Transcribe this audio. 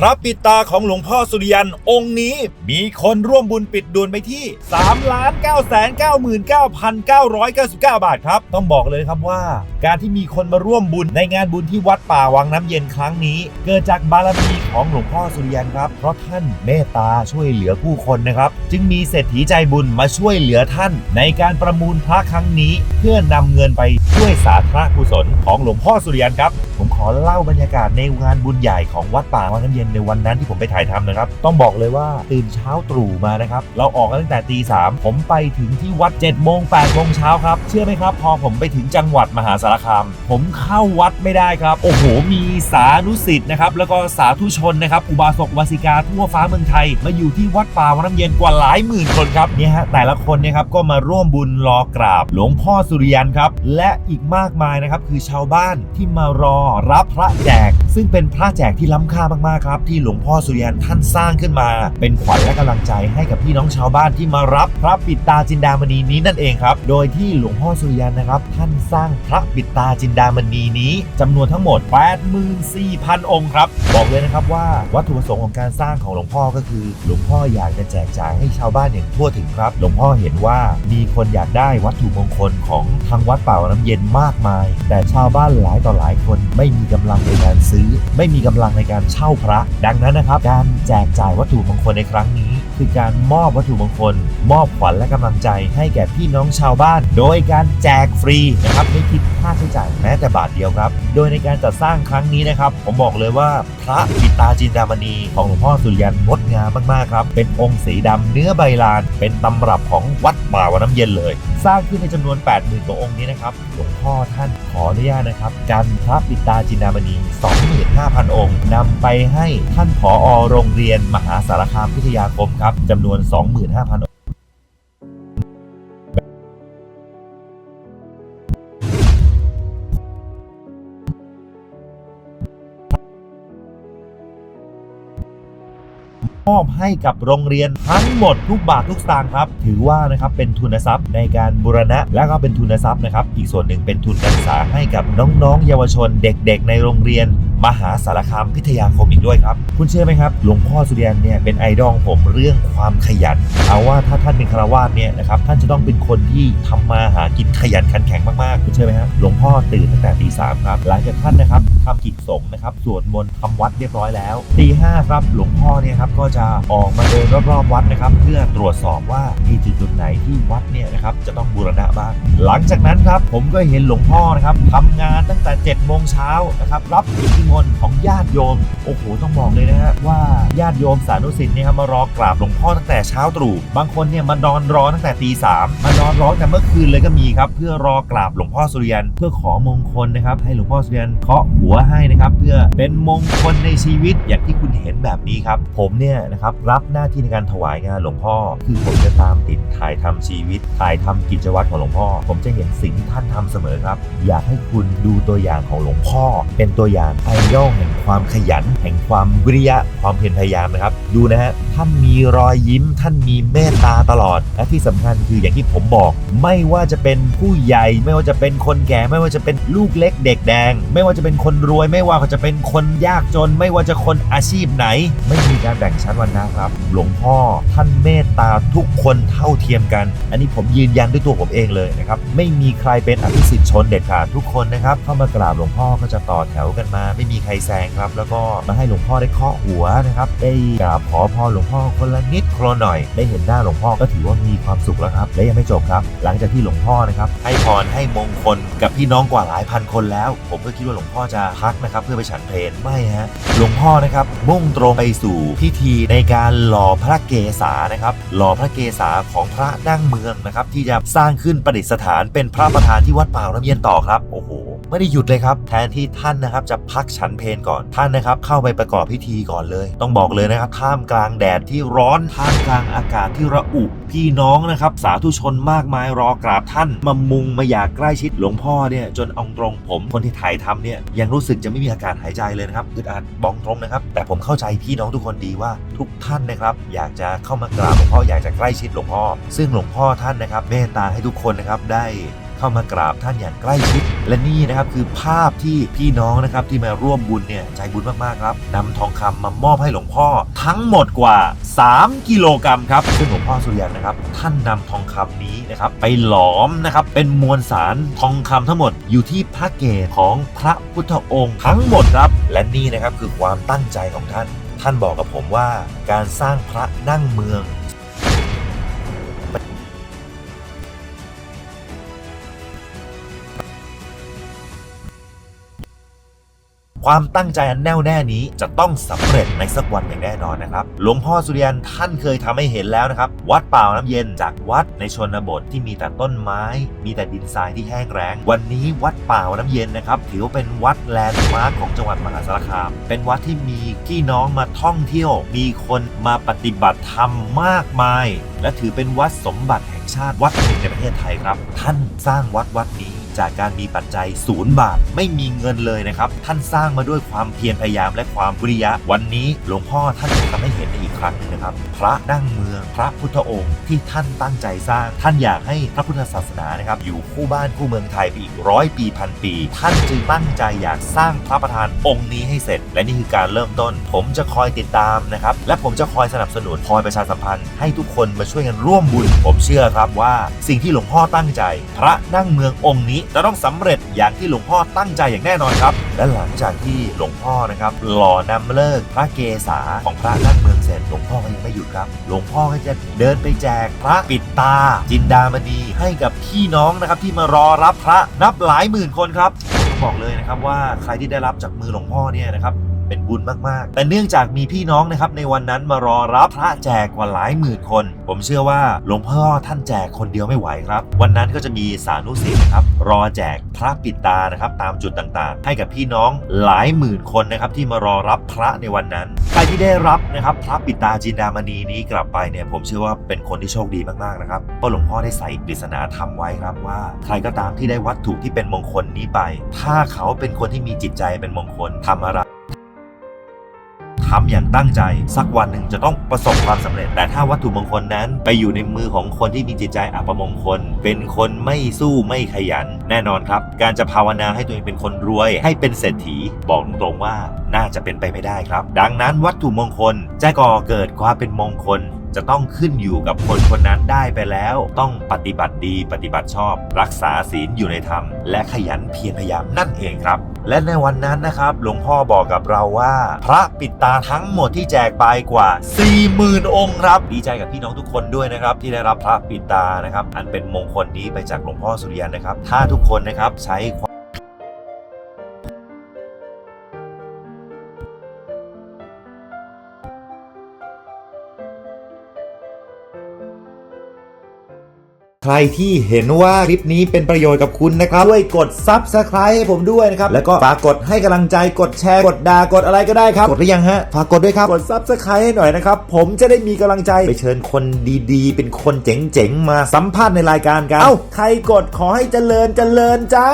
พระปิดตาของหลวงพ่อสุริยันองค์นี้มีคนร่วมบุญปิดด่วนไปที่3ล้าน9 9 9 9 999 บาทครับ ต้องบอกเลยครับว่า การที่มีคนมาร่วมบุญในงานบุญที่วัดป่าวังน้ำเย็นครั้งนี้ เกิดจากบารมีของหลวงพ่อสุริยันครับ เพราะท่านเมตตาช่วยเหลือผู้คนนะครับ จึงมีเศรษฐีใจบุญมาช่วยเหลือท่าน ในการประมูลพระครั้งนี้ เพื่อนำเงินไปช่วยสาธารณกุศลของหลวงพ่อสุริยันครับผม อเล่าบรรยากาศในงานบุญใหญ่ของวัดป่าวังน้ำเย็นในวันนั้นที่ผมไปถ่ายทำนะครับ ต้องบอกเลยว่าตื่นเช้าตรู่มานะครับ เราออกกันตั้งแต่ตีสามผมไปถึงที่วัด7จ็ดโมงแปดโมงเช้าครับ เชื่อไหมครับ พอผมไปถึงจังหวัดมหาสารคาม ผมเข้าวัดไม่ได้ครับ โอ้โห มีสานุสิทธิ์นะครับ แล้วก็สาธุชนนะครับ อุบาสกวาสิกาทั่วฟ้าเมืองไทย มาอยู่ที่วัดป่าวังน้ำเย็นกว่าหลายหมื่นคนครับเนี่ยฮะแต่ละคนเนี่ยครับก็มาร่วมบุญรอกราบ หลวงพ่อสุริยันครับและอีกมากมายนะครับคือชาวบ้านที่มารอรับพระแจก ซึ่งเป็นพระแจกที่ล้ำค่ามากๆครับ ที่หลวงพ่อสุริยันท่านสร้างขึ้นมา เป็นขวัญและกำลังใจให้กับพี่น้องชาวบ้านที่มารับพระปิดตาจินดามณีนี้นั่นเองครับ โดยที่หลวงพ่อสุริยันนะครับ ท่านสร้างพระปิดตาจินดามณีนี้จำนวนทั้งหมด 84,000 องค์ครับ บอกเลยนะครับว่าวัตถุประสงค์ของการสร้างของหลวงพ่อก็คือ หลวงพ่ออยากจะแจกจ่ายให้ชาวบ้านอย่างทั่วถึงครับ หลวงพ่อเห็นว่ามีคนอยากได้วัตถุมงคลของทางวัดป่าน้ำเย็นมากมาย แต่ชาวบ้านหลายต่อหลายคนไม่มีีกำลังในการซื้อ ไม่มีกำลังในการเช่าพระ ดังนั้นนะครับ การแจกจ่ายวัตถุมงคลในครั้งนี้ คือการมอบวัตถุมงคล มอบขวัญและกำลังใจให้แก่พี่น้องชาวบ้าน โดยการแจกฟรีนะครับไม่คิดค่าใช้จ่ายแม้แต่บาทเดียวครับ โดยในการจัดสร้างครั้งนี้นะครับ ผมบอกเลยว่าพระปิตาจินดามณีของหลวงพ่อสุริยันงดงามมากๆครับ เป็นองค์สีดำเนื้อใบลาน เป็นตำรับของวัดป่าวัดน้ำเย็นเลย สร้างขึ้นในจำนวน 80,000กว่าองค์นี้นะครับหลวงพ่อท่านขออนุญาตนะครับการพระปิตาจินดามณี 25,000 องค์นำไปให้ท่านผอโรงเรียนมหาสารคามพิทยาคมครับจำนวน 25,000มอบให้กับโรงเรียนทั้งหมดทุกบาททุกสตางค์ครับ ถือว่านะครับเป็นทุนทรัพย์ในการบูรณะ และก็เป็นทุนทรัพย์นะครับ อีกส่วนหนึ่งเป็นทุนการศึกษาให้กับน้องๆ เยาวชนเด็กๆ ในโรงเรียน มหาสารคามพิทยาคมอีกด้วยครับ คุณเชื่อไหมครับ หลวงพ่อสุริยันเนี่ยเป็นไอดอลของผมเรื่องความขยัน เอาว่าถ้าท่านเป็นคารวาสเนี่ยนะครับท่านจะต้องเป็นคนที่ทำมาหากินขยันขันแข็งมากๆ คุณเชื่อไหมครับหลวงพ่อตื่นตั้งแต่ตีสามครับ หลังจากท่านนะครับทำกิจสงฆ์นะครับสวดมนต์ทำวัดเรียบร้อยแล้วตีห้าครับหลวงพ่อเนี่ยครับก็จะออกมาเดินรอบๆวัดนะครับเพื่อตรวจสอบว่ามีจุดจุดไหนที่วัดเนี่ยนะครับจะต้องบูรณะบ้าง หลังจากนั้นครับผมก็เห็นหลวงพ่อนะครับทำงานตั้งแต่7จ็ดโมงเช้านะครับรับอิทธิมนต์ของญาติโยม โอ้โห ต้องบอกเลยนะฮะว่าญาติโยมสานุสิทธิ์เนี่ยครับมารอกราบหลวงพ่อตั้งแต่เช้าตรู่ บางคนเนี่ยมานอนรอตั้งแต่ตีสามมานอนรอแต่เมื่อคืนเลยก็มีครับ เพื่อรอกราบหลวงพ่อสุริยัน เพื่อขอมงคลนะครับ ให้หลวงพ่อสุริยันเคาะหัวให้นะครับ เพื่อเป็นมงคลในชีวิตอย่างที่คุณเห็นแบบนี้ครับ ผมเนี่ยนะครับรับหน้าที่ในการถวายงานหลวงพ่อ คือผมจะตามติดถ่ายทำชีวิต ถ่ายทำกิจวัตรของหลวงพ่อ ผมจะเห็นสิ่งที่ท่านทำเสมอครับ อยากให้คุณดูตัวอย่างของหลวงพ่อ เป็นตัวอย่างไอดอลแห่งความขยัน แห่งความวิริยะ ความเพียรพยายามนะครับ ดูนะฮะท่านมีรอยยิ้ม ท่านมีเมตตาตลอด และที่สำคัญคืออย่างที่ผมบอก ไม่ว่าจะเป็นผู้ใหญ่ ไม่ว่าจะเป็นคนแก่ ไม่ว่าจะเป็นลูกเล็กเด็กแดง ไม่ว่าจะเป็นคนรวย ไม่ว่าจะเป็นคนยากจน ไม่ว่าจะคนอาชีพไหน ไม่มีการแบ่งชั้นวรรณะครับ หลวงพ่อท่านเมตตาทุกคนเท่าเทียมกัน อันนี้ผมยืนยันด้วยตัวผมเองเลยนะครับไม่มีใครเป็นอภิสิทธิ์ชนเด็ดขาดทุกคนนะครับเข้ามากราบหลวงพ่อก็จะต่อแถวกันมาไม่มีใครแซงครับ แล้วก็มาให้หลวงพ่อได้เคาะหัวนะครับได้กราบขอพรหลวงพ่อคนละนิดคนละหน่อย ได้เห็นหน้าหลวงพ่อก็ถือว่ามีความสุขแล้วครับ และยังไม่จบครับ หลังจากที่หลวงพ่อนะครับให้พรให้มงคลกับพี่น้องกว่าหลายพันคนแล้ว ผมก็คิดว่าหลวงพ่อจะพักนะครับ เพื่อไปฉันเพลนไม่ฮะหลวงพ่อนะครับมุ่งตรงไปสู่พิธีในการหล่อพระเกศานะครับหล่อพระเกศาของพระนั่งเมืองนะครับที่จะสร้างขึ้นประดิษฐานเป็นพระประธานที่วัดป่าน้ำเย็นต่อครับโอ้โห ไม่ได้หยุดเลยครับ แทนที่ท่านนะครับจะพักฉันเพลก่อนท่านนะครับ เข้าไปประกอบพิธีก่อนเลย ต้องบอกเลยนะครับท่ามกลางแดดที่ร้อนท่ามกลางอากาศที่ระอุพี่น้องนะครับ สาธุชนมากมายรอกราบท่านมามุงมาอยากใกล้ชิดหลวงพ่อเนี่ยจนอาตรงผมคนที่ถ่ายทำเนี่ยยังรู้สึกจะไม่มีอากาศหายใจเลยนะครับอึดอัดบองตรงนะครับ แต่ผมเข้าใจพี่น้องทุกคนดีว่าทุกท่านนะครับ อยากจะเข้ามากราบหลวงพ่ออยากจะใกล้ชิดหลวงพ่อซึ่งหลวงพ่อท่านนะครับ เมตตาให้ทุกคนนะครับได้ เข้ามากราบท่านอย่างใกล้ชิด และนี่นะครับคือภาพที่พี่น้องนะครับที่มาร่วมบุญเนี่ยใจบุญมากๆครับนำทองคำมามอบให้หลวงพ่อ ทั้งหมดกว่า 3 กิโลกรัมครับซึ่งหลวงพ่อสุริยันนะครับ ท่านนำทองคำนี้นะครับไปหลอมนะครับเป็นมวลสารทองคำทั้งหมดอยู่ที่พระเกศของพระพุทธองค์ ทั้งหมดครับและนี่นะครับคือความตั้งใจของท่าน ท่านบอกกับผมว่าการสร้างพระนั่งเมือง ความตั้งใจอันแน่วแน่นี้จะต้องสำเร็จในสักวันอย่างแน่นอนนะครับ หลวงพ่อสุริยันท่านเคยทำให้เห็นแล้วนะครับ วัดป่าน้ำเย็นจากวัดในชนบทที่มีแต่ต้นไม้ มีแต่ดินทรายที่แห้งแล้งวันนี้วัดป่าน้ำเย็นนะครับถือว่าเป็นวัดแลนด์มาร์คของจังหวัดมหาสารคาม เป็นวัดที่มีพี่น้องมาท่องเที่ยว มีคนมาปฏิบัติธรรมมากมาย และถือเป็นวัดสมบัติแห่งชาติวัดหนึ่งในประเทศไทยครับ ท่านสร้างวัดวัดนี้ จากการมีปัจจัยศูนย์บาท ไม่มีเงินเลยนะครับ ท่านสร้างมาด้วยความเพียรพยายามและความวิริยะ วันนี้หลวงพ่อท่านจะทำให้เห็นในอีกครั้งนึงนะครับ พระนั่งเมือง พระพุทธองค์ที่ท่านตั้งใจสร้าง ท่านอยากให้พระพุทธศาสนานะครับอยู่คู่บ้านคู่เมืองไทยไปอีกร้อยปีพันปี ท่านจึงตั้งใจอยากสร้างพระประธานองค์นี้ให้เสร็จ และนี่คือการเริ่มต้น ผมจะคอยติดตามนะครับและผมจะคอยสนับสนุนคอยประชาสัมพันธ์ให้ทุกคนมาช่วยกันร่วมบุญ ผมเชื่อครับว่าสิ่งที่หลวงพ่อตั้งใจ พระนั่งเมืององค์นี้จะต้องสำเร็จอย่างที่หลวงพ่อตั้งใจอย่างแน่นอนครับ และหลังจากที่หลวงพ่อนะครับหล่อนำเลิกพระเกศาของพระนักเมืองเสร็จหลวงพ่อก็ยังไม่หยุดครับ หลวงพ่อก็จะเดินไปแจกพระปิดตา จินดามณีให้กับพี่น้องนะครับที่มารอรับพระนับหลายหมื่นคนครับบอกเลยนะครับว่าใครที่ได้รับจากมือหลวงพ่อเนี่ยนะครับ เป็นบุญมากๆ แต่เนื่องจากมีพี่น้องนะครับในวันนั้นมารอรับพระแจกกว่าหลายหมื่นคน ผมเชื่อว่าหลวงพ่อท่านแจกคนเดียวไม่ไหวครับ วันนั้นก็จะมีสานุสิษย์ครับรอแจกพระปิดตานะครับตามจุดต่างๆ ให้กับพี่น้องหลายหมื่นคนนะครับที่มารอรับพระในวันนั้นใครที่ได้รับนะครับพระปิดตาจินดามณีนี้กลับไปเนี่ยผมเชื่อว่าเป็นคนที่โชคดีมากๆนะครับเพราะหลวงพ่อได้ใส่ปริศนาธรรมไว้ครับว่า ใครก็ตามที่ได้วัตถุที่เป็นมงคลนี้ไป ถ้าเขาเป็นคนที่มีจิตใจเป็นมงคลทำอะไร ทำอย่างตั้งใจ สักวันหนึ่งจะต้องประสบความสำเร็จ แต่ถ้าวัตถุมงคลนั้นไปอยู่ในมือของคนที่มีจิตใจอัปมงคล เป็นคนไม่สู้ไม่ขยัน แน่นอนครับ การจะภาวนาให้ตัวเองเป็นคนรวย ให้เป็นเศรษฐีบอกตรงๆว่าน่าจะเป็นไปไม่ได้ครับ ดังนั้นวัตถุมงคลจะก่อเกิดความเป็นมงคล จะต้องขึ้นอยู่กับคนคนนั้นได้ไปแล้ว ต้องปฏิบัติดีปฏิบัติชอบ รักษาศีลอยู่ในธรรม และขยันเพียรพยายามนั่นเองครับ และในวันนั้นนะครับ หลวงพ่อบอกกับเราว่า พระปิดตาทั้งหมดที่แจกไปกว่า 40,000 องค์ครับดีใจกับพี่น้องทุกคนด้วยนะครับ ที่ได้รับพระปิดตานะครับ อันเป็นมงคลนี้ไปจากหลวงพ่อสุริยันนะครับ ถ้าทุกคนนะครับใช้ความ รที่เห็นว่าคลิปนี้เป็นประโยชน์กับคุณนะครับช่วยกด Subscribe ให้ผมด้วยนะครับ แล้วก็ฝากกดให้กำลังใจกดแชร์กดด่ากดอะไรก็ได้ครับ กดหรือยังฮะฝากกดด้วยครับ กด Subscribe ให้หน่อยนะครับ ผมจะได้มีกำลังใจไปเชิญคนดีๆ เป็นคนเจ๋งๆ มาสัมภาษณ์ในรายการกัน เอ้า ใครกดขอให้เจริญเจริญจ้า